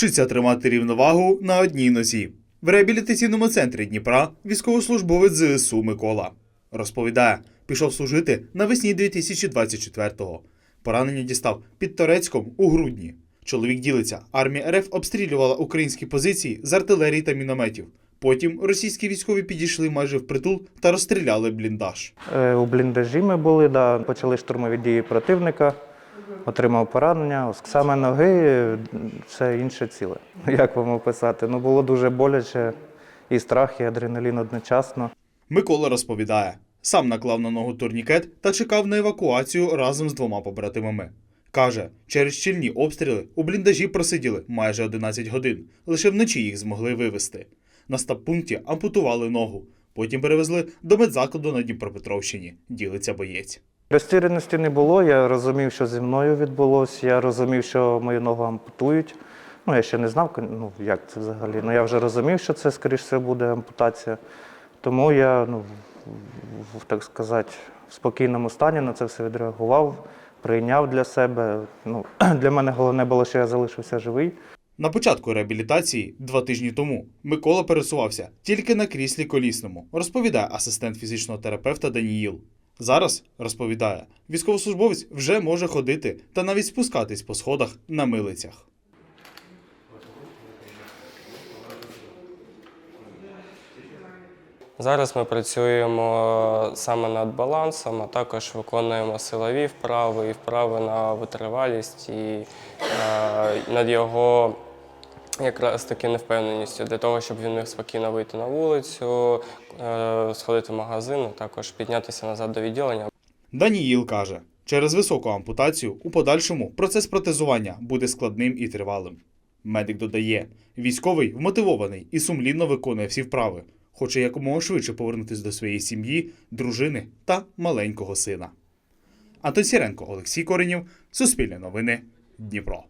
вчиться тримати рівновагу на одній нозі. В реабілітаційному центрі Дніпра військовослужбовець ЗСУ Микола розповідає, пішов служити навесні 2024-го. Поранення дістав під Торецьком у грудні. Чоловік ділиться, армія РФ обстрілювала українські позиції з артилерії та мінометів. Потім російські військові підійшли майже впритул та розстріляли бліндаж. Е, У бліндажі ми були, да, почали штурмові дії противника, отримав поранення. Саме ноги це інше ціле. Як вам описати? Ну було дуже боляче і страх, і адреналін одночасно. Микола розповідає, сам наклав на ногу турнікет та чекав на евакуацію разом з двома побратимами. Каже, через щільні обстріли у бліндажі просиділи майже 11 годин. Лише вночі їх змогли вивезти. На стаб-пункті ампутували ногу. Потім перевезли до медзакладу на Дніпропетровщині. Ділиться боєць. Розтіреності не було, я розумів, що зі мною відбулося, я розумів, що мою ногу ампутують. Ну, я ще не знав, ну, як це взагалі. Ну, я вже розумів, що це, скоріш все, буде ампутація. Тому я, ну, так сказати, в спокійному стані на це все відреагував, прийняв для себе. Ну, для мене головне було, що я залишився живий. На початку реабілітації, два тижні тому, Микола пересувався тільки на кріслі колісному, розповідає асистент фізичного терапевта Даніїл. Зараз, розповідає, військовослужбовець вже може ходити та навіть спускатись по сходах на милицях. Зараз ми працюємо саме над балансом, а також виконуємо силові вправи і вправи на витривалість і е, над його якраз таки невпевненістю для того, щоб він міг спокійно вийти на вулицю, е, сходити в магазин, також піднятися назад до відділення. Даніїл каже, через високу ампутацію у подальшому процес протезування буде складним і тривалим. Медик додає, військовий вмотивований і сумлінно виконує всі вправи, хоче якомога швидше повернутися до своєї сім'ї, дружини та маленького сина. Антон Сіренко, Олексій Коренів, Суспільне новини, Дніпро.